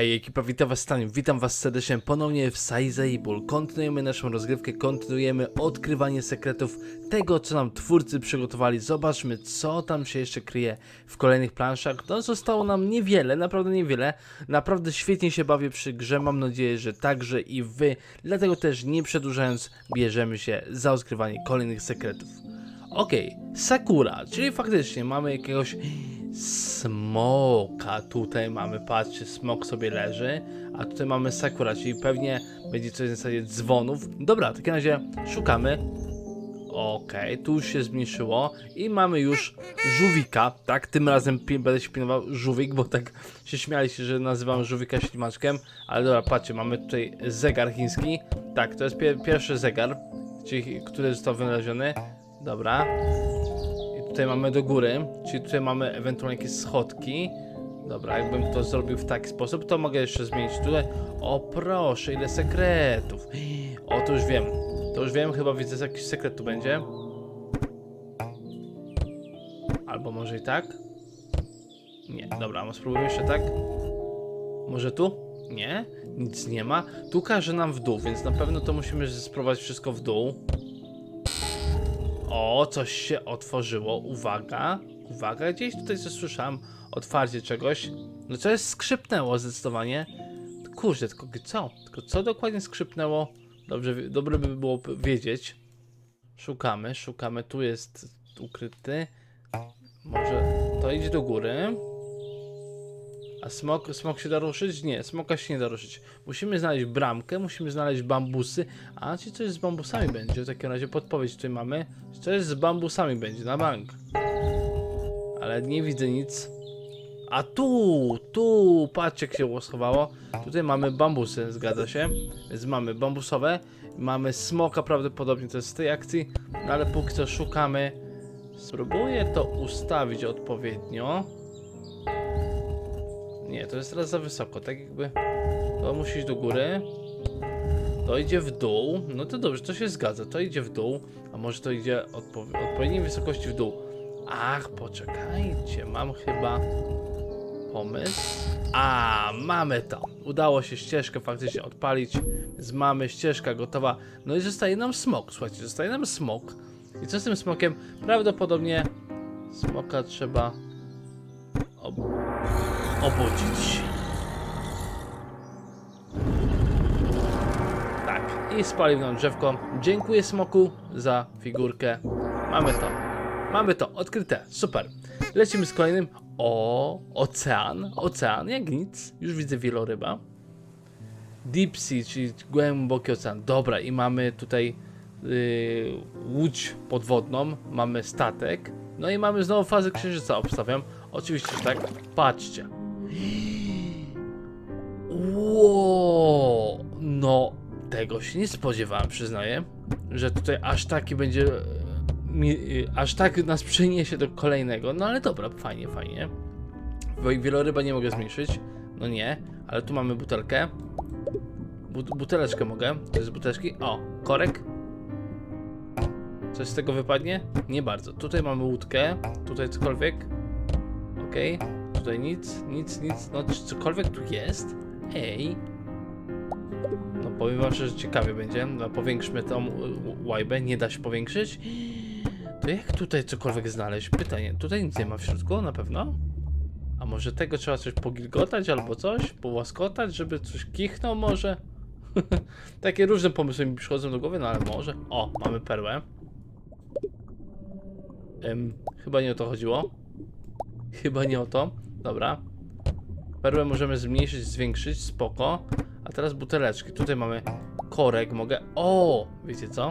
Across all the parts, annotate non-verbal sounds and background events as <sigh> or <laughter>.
Hej ekipa, witam was Staniu, witam was serdecznie ponownie w Sizeable. Kontynuujemy naszą rozgrywkę, kontynuujemy odkrywanie sekretów tego, co nam twórcy przygotowali. Zobaczmy, co tam się jeszcze kryje w kolejnych planszach. No, zostało nam niewiele, naprawdę niewiele. Naprawdę świetnie się bawię przy grze, mam nadzieję, że także i wy. Dlatego też nie przedłużając, bierzemy się za odkrywanie kolejnych sekretów. Okej, Sakura, czyli faktycznie mamy jakiegoś smoka. Tutaj mamy, patrzcie, smok sobie leży, a tutaj mamy Sakura, czyli pewnie będzie coś na zasadzie dzwonów. Dobra, w takim razie szukamy. Okej, tu już się zmniejszyło i mamy już żółwika, tak? Tym razem będę się pilnował żółwik, bo tak się śmialiście, że nazywam żółwika ślimaczkiem, ale dobra, patrzcie, mamy tutaj zegar chiński. Tak, to jest pie- pierwszy zegar, czyli który został wynaleziony. Dobra. Tutaj mamy do góry, czyli tutaj mamy ewentualnie jakieś schodki. Dobra, jakbym to zrobił w taki sposób, to mogę jeszcze zmienić tutaj. O proszę, ile sekretów. O, to już wiem. To już wiem, chyba widzę, że jakiś sekret tu będzie. Albo może i tak? Nie, dobra, no spróbujmy jeszcze tak. Może tu? Nie, nic nie ma. Tu każe nam w dół, więc na pewno to musimy sprowadzić wszystko w dół. O, coś się otworzyło. Uwaga, uwaga, gdzieś tutaj coś słyszałem. Otwarcie czegoś. No coś skrzypnęło zdecydowanie. Kurczę, tylko co? Tylko co dokładnie skrzypnęło? Dobrze, dobre by było wiedzieć. Szukamy, szukamy. Tu jest ukryty. Może to idzie do góry. A smok, smok się da ruszyć? Nie, smoka się nie da ruszyć. Musimy znaleźć bramkę, musimy znaleźć bambusy. A czy coś z bambusami będzie? W takim razie podpowiedź tutaj mamy. Coś z bambusami będzie na bank. Ale nie widzę nic. A tu, tu, patrzcie jak się schowało. Tutaj mamy bambusy, zgadza się. Więc mamy bambusowe. Mamy smoka prawdopodobnie, to jest z tej akcji. No ale póki co szukamy. Spróbuję to ustawić odpowiednio. Nie, to jest teraz za wysoko, tak jakby to musi iść do góry. To idzie w dół. No to dobrze, to się zgadza. To idzie w dół, a może to idzie odpo odpowiedniej wysokości w dół. Ach, poczekajcie, mam chyba pomysł. A, mamy to. Udało się ścieżkę faktycznie odpalić, więc mamy ścieżka gotowa. No i zostaje nam smok, słuchajcie, zostaje nam smok. I co z tym smokiem? Prawdopodobnie smoka trzeba obudzić. Tak, i spalił nam drzewko. Dziękuję smoku za figurkę. Mamy to. Mamy to, odkryte. Super. Lecimy z kolejnym. O, ocean. Ocean, jak nic. Już widzę wieloryba. Deep Sea, czyli głęboki ocean. Dobra, i mamy tutaj yy, łódź podwodną, mamy statek. No i mamy znowu fazę księżyca, obstawiam. Oczywiście, tak. Patrzcie. Ło, no tego się nie spodziewałem, przyznaję, że tutaj aż taki będzie, e, e, aż tak nas przeniesie do kolejnego, no ale dobra, fajnie, fajnie. Wieloryba nie mogę zmniejszyć, no nie, ale tu mamy butelkę, Bu buteleczkę mogę, to jest buteleczki, o, korek. Coś z tego wypadnie? Nie bardzo. Tutaj mamy łódkę, tutaj cokolwiek, okej, tutaj nic, nic, nic, no czy cokolwiek tu jest? Ej, no powiem wam, że ciekawie będzie. No, powiększmy tą łajbę. Nie da się powiększyć? To jak tutaj cokolwiek znaleźć? Pytanie. Tutaj nic nie ma w środku, na pewno? A może tego trzeba coś pogilgotać albo coś? Połaskotać, żeby coś kichnął może? <laughs> Takie różne pomysły mi przychodzą do głowy, no ale może. O, mamy perłę. Chyba nie o to chodziło. Chyba nie o to. Dobra. Perłę możemy zmniejszyć, zwiększyć, spoko. A teraz buteleczki. Tutaj mamy korek, mogę... O! Wiecie co?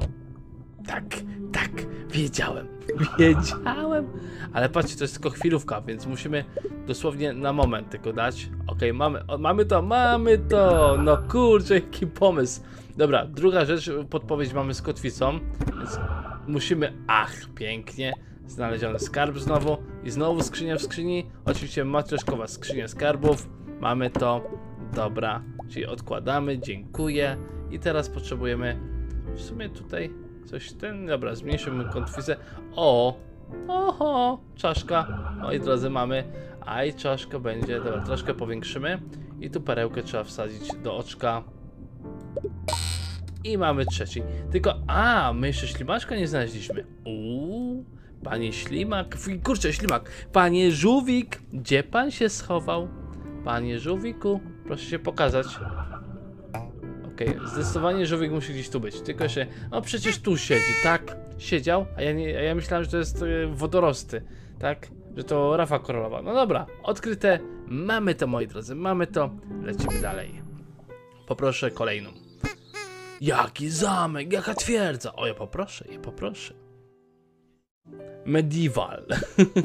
Tak, tak, wiedziałem. <laughs> Wiedziałem. Ale patrzcie, to jest tylko chwilówka, więc musimy dosłownie na moment tylko dać. Okej, mamy, mamy to, mamy to! No kurczę, jaki pomysł. Dobra, druga rzecz, podpowiedź mamy z kotwicą, więc musimy... Ach, pięknie. Znaleziony skarb znowu i znowu skrzynia w skrzyni. Oczywiście matrioszkowa skrzynia skarbów. Mamy to. Dobra, czyli odkładamy, dziękuję. I teraz potrzebujemy w sumie tutaj coś ten. Dobra, zmniejszymy kotwicę. O, Oho, czaszka. Moi drodzy, mamy. A i czaszka będzie. Dobra, troszkę powiększymy. I tu perełkę trzeba wsadzić do oczka. I mamy trzeci. Tylko, a, my jeszcze ślimaczka nie znaleźliśmy. Uuu, panie ślimak. Kurczę, ślimak. Panie żółwik, gdzie pan się schował? Panie żółwiku, proszę się pokazać. Okej, zdecydowanie żółwik musi gdzieś tu być. Tylko się. No przecież tu siedzi, tak? Siedział, a ja, nie, a ja myślałem, że to jest e, wodorosty, tak? Że to Rafa Korolowa. No dobra, odkryte. Mamy to, moi drodzy, mamy to. Lecimy dalej. Poproszę kolejną. Jaki zamek, jaka twierdza. O, ja poproszę, ja poproszę. Medieval.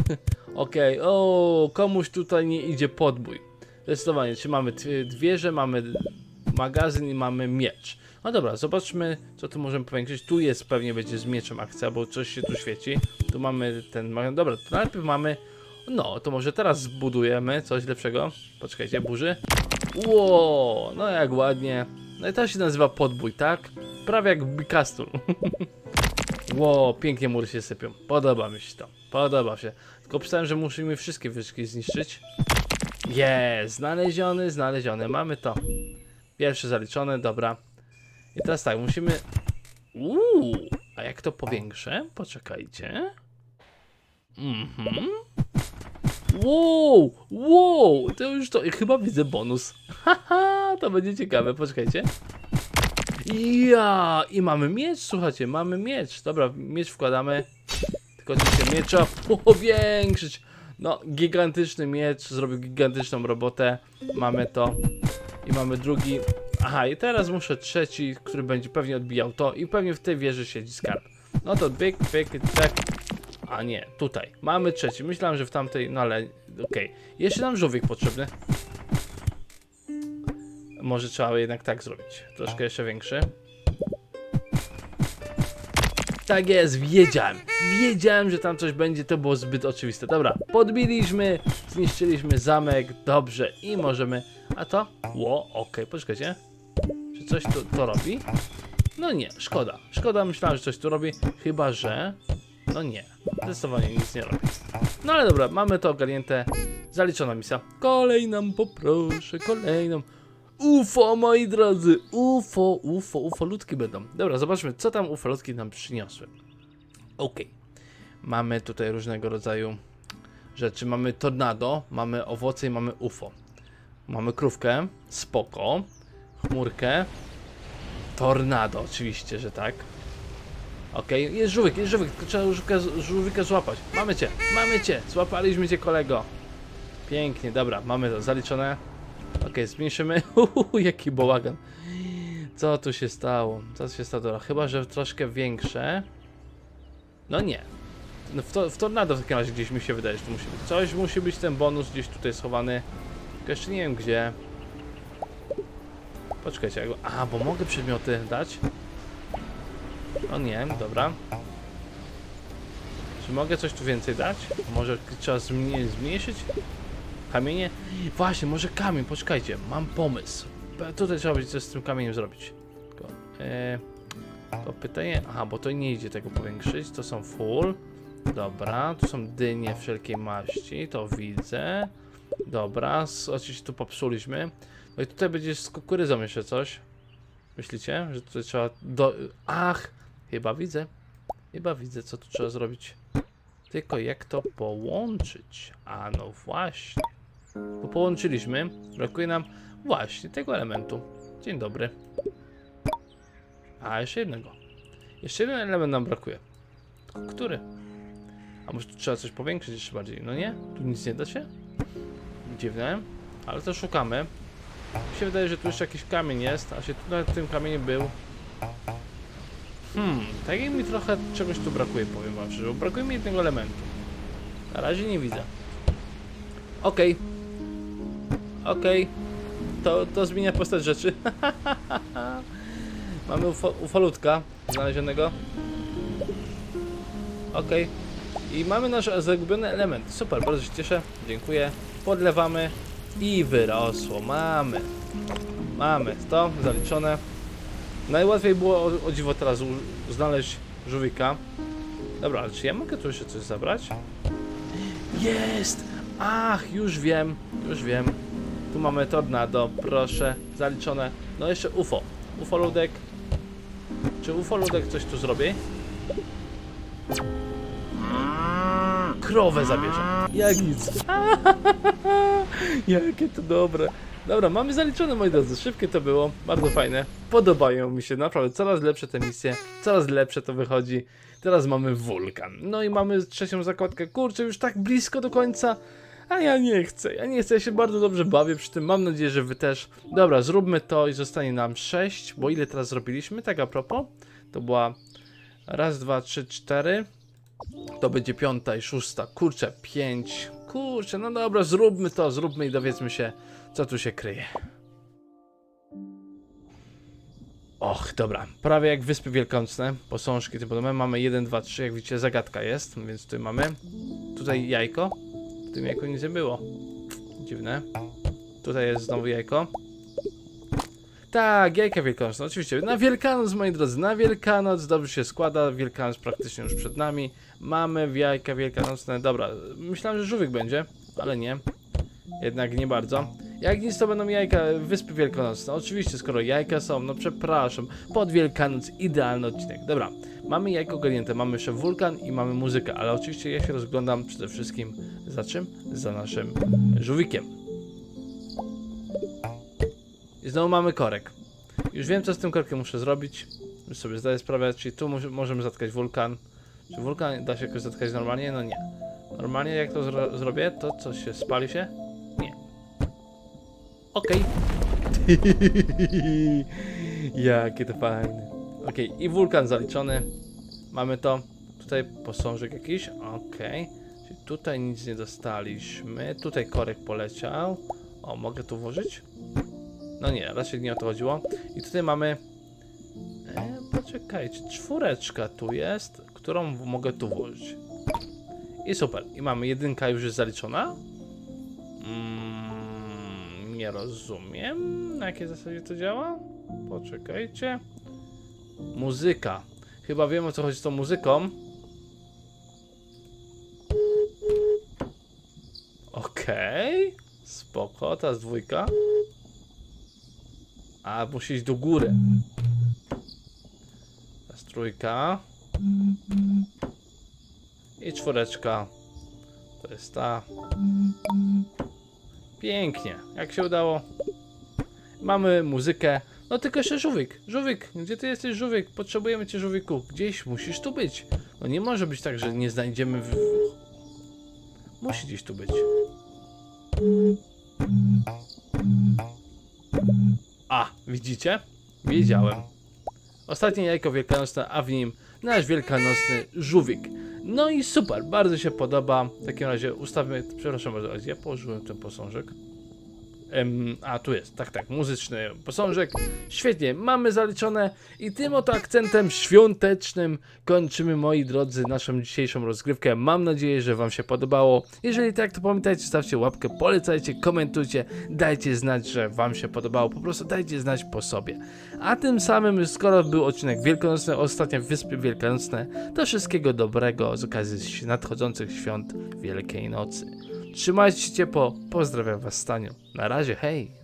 <laughs> Okej, o, komuś tutaj nie idzie podbój. Zdecydowanie, czy mamy wieżę, mamy magazyn i mamy miecz. No dobra, zobaczmy, co tu możemy powiększyć. Tu jest, pewnie będzie z mieczem akcja, bo coś się tu świeci. Tu mamy ten. Dobra, to najpierw mamy... No, to może teraz zbudujemy coś lepszego. Poczekajcie, burzy. Ło, no jak ładnie. No i to się nazywa podbój, tak? Prawie jak Bicastul. <laughs> Ło, pięknie mury się sypią. Podoba mi się to. Podoba się. Tylko pisałem, że musimy wszystkie wieżki zniszczyć. Jest, znaleziony, znaleziony. Mamy to. Pierwszy zaliczony, dobra. I teraz tak, musimy... Uuu, a jak to powiększę? Poczekajcie. Mhm. Wow, wow, to już to, chyba widzę bonus. <laughs> Haha, to będzie ciekawe, poczekajcie. Ja, i mamy miecz, słuchajcie, mamy miecz. Dobra, miecz wkładamy. Tylko oczywiście miecza powiększyć. No, gigantyczny miecz, zrobił gigantyczną robotę. Mamy to. I mamy drugi. Aha, i teraz muszę trzeci, który będzie pewnie odbijał to. I pewnie w tej wieży siedzi skarb. No to byk, byk, tak. A nie, tutaj. Mamy trzeci. Myślałem, że w tamtej, no ale okej. Jeszcze nam żółwik potrzebny. Może trzeba jednak tak zrobić. Troszkę jeszcze większy. Tak jest, wiedziałem. Wiedziałem, że tam coś będzie, to było zbyt oczywiste. Dobra, podbiliśmy, zniszczyliśmy zamek, dobrze i możemy... A to? Ło, okej, poczekajcie. Czy coś to, to robi? No nie, szkoda. Szkoda, myślałem, że coś tu robi, chyba że... No nie, zdecydowanie nic nie robi. No ale dobra, mamy to ogarnięte. Zaliczona misja. Kolejną poproszę, kolejną. UFO, moi drodzy, UFO, UFO, UFO ludki będą. Dobra, zobaczmy, co tam UFO ludki nam przyniosły. Okej. Mamy tutaj różnego rodzaju rzeczy. Mamy tornado, mamy owoce i mamy UFO. Mamy krówkę, spoko. Chmurkę. Tornado, oczywiście, że tak. Okej, jest żółwik, jest żółwik, trzeba żółwika, żółwika złapać. Mamy cię, mamy cię, złapaliśmy cię kolego. Pięknie, dobra, mamy to zaliczone. Okej, zmniejszymy. <laughs> Uhu, jaki bałagan. Co tu się stało? Co się stało? Dobra, chyba, że troszkę większe. No nie. No w, to, w tornado w takim razie gdzieś mi się wydaje, że tu musi być. Coś musi być ten bonus gdzieś tutaj schowany. Tylko jeszcze nie wiem gdzie. Poczekajcie, jak. A, bo mogę przedmioty dać? No nie, dobra. Czy mogę coś tu więcej dać? Może trzeba zmniej- zmniejszyć? Kamienie? Właśnie, może kamień, poczekajcie, mam pomysł. Tutaj trzeba będzie coś z tym kamieniem zrobić. Tylko, e, to pytanie, aha, bo to nie idzie tego powiększyć, to są full. Dobra, tu są dynie wszelkiej maści, to widzę. Dobra, oczywiście tu popsuliśmy. No i tutaj będzie z kukurydzą jeszcze coś. Myślicie, że tutaj trzeba do... Ach, chyba widzę. Chyba widzę, co tu trzeba zrobić. Tylko jak to połączyć? A no właśnie. Bo połączyliśmy. Brakuje nam właśnie tego elementu. Dzień dobry. A, jeszcze jednego. Jeszcze jeden element nam brakuje. Tylko który? A może tu trzeba coś powiększyć jeszcze bardziej? No nie? Tu nic nie da się? Dziwne. Ale to szukamy. Mi się wydaje, że tu jeszcze jakiś kamień jest, a się tu na tym kamieniu był. Hmm, tak jak mi trochę czegoś tu brakuje, powiem wam szczerze, brakuje mi jednego elementu. Na razie nie widzę. Okej. Okej. To, to zmienia postać rzeczy. <laughs> Mamy ufo, ufolutka znalezionego. Okej. I mamy nasz zagubiony element. Super, bardzo się cieszę. Dziękuję. Podlewamy. I wyrosło. Mamy. Mamy to zaliczone. Najłatwiej było o, o dziwo teraz znaleźć żółwika. Dobra, ale czy ja mogę tu jeszcze coś zabrać? Jest! Ach, już wiem, już wiem. Tu mamy tornado, proszę, zaliczone. No jeszcze UFO. UFO ludek. Czy UFO ludek coś tu zrobi? Krowę zabierze. Jak nic. <laughs> Jakie to dobre. Dobra, mamy zaliczone moi drodzy. Szybkie to było, bardzo fajne. Podobają mi się, naprawdę coraz lepsze te misje, coraz lepsze to wychodzi. Teraz mamy wulkan. No i mamy trzecią zakładkę. Kurczę, już tak blisko do końca. A ja nie chcę, ja nie chcę, ja się bardzo dobrze bawię przy tym, mam nadzieję, że wy też. Dobra, zróbmy to i zostanie nam 6, bo ile teraz zrobiliśmy? Tak a propos, to była raz, dwa, trzy, cztery. To będzie piąta i szósta, kurczę, pięć. Kurczę, no dobra, zróbmy to, zróbmy i dowiedzmy się, co tu się kryje. Och, dobra, prawie jak Wyspy Wielkanocne, posążki tym podobne, mamy 1, 2, 3, jak widzicie zagadka jest, więc tutaj mamy, tutaj jajko, tym jajku nic nie było, dziwne, tutaj jest znowu jajko, tak, jajka wielkanocne, oczywiście, na Wielkanoc moi drodzy, na Wielkanoc, dobrze się składa, Wielkanoc praktycznie już przed nami, mamy jajka wielkanocne, dobra, myślałem, że żółwik będzie, ale nie, jednak nie bardzo. Jak nic to będą jajka Wyspy Wielkanocne. Oczywiście, skoro jajka są, no przepraszam. Pod Wielkanoc idealny odcinek. Dobra, mamy jajko ogarnięte, mamy jeszcze wulkan i mamy muzykę, ale oczywiście ja się rozglądam przede wszystkim za czym? Za naszym żółwikiem. I znowu mamy korek. Już wiem, co z tym korkiem muszę zrobić. Już sobie zdaję sprawę, czyli tu możemy zatkać wulkan. Czy wulkan da się jakoś zatkać normalnie? No nie. Normalnie jak to zro zrobię, to co się spali się? Okej. <laughs> Jakie to fajne. Okej, i wulkan zaliczony. Mamy to. Tutaj posążek jakiś. Okej. Czyli tutaj nic nie dostaliśmy. Tutaj korek poleciał. O, mogę tu włożyć? No nie, raczej nie o to chodziło. I tutaj mamy... E, poczekajcie, czwóreczka tu jest, którą mogę tu włożyć. I super. I mamy jedynka już jest zaliczona. Mm, nie rozumiem, na jakiej zasadzie to działa. Poczekajcie. Muzyka. Chyba wiem o co chodzi z tą muzyką. Okej. Spoko, ta jest dwójka. A, musi iść do góry. Jest trójka. I czwóreczka. To jest ta. Pięknie. Jak się udało? Mamy muzykę. No tylko jeszcze żółwik. Żółwik, gdzie ty jesteś żółwik? Potrzebujemy cię żółwiku. Gdzieś musisz tu być. No nie może być tak, że nie znajdziemy w... Musi gdzieś tu być. A, widzicie? Wiedziałem. Ostatnie jajko wielkanocne, a w nim nasz wielkanocny żółwik. No i super, bardzo się podoba. W takim razie ustawmy, przepraszam bardzo, ja położyłem ten posążek. Em, a, tu jest, tak, tak, muzyczny posążek. Świetnie, mamy zaliczone i tym oto akcentem świątecznym kończymy, moi drodzy, naszą dzisiejszą rozgrywkę. Mam nadzieję, że Wam się podobało. Jeżeli tak, to pamiętajcie, stawcie łapkę, polecajcie, komentujcie, dajcie znać, że Wam się podobało. Po prostu dajcie znać po sobie. A tym samym, skoro był odcinek wielkanocny, ostatnio Wyspy Wielkanocne, to wszystkiego dobrego z okazji nadchodzących świąt Wielkiej Nocy. Trzymajcie się ciepło, pozdrawiam Was Staniu. Na razie, hej!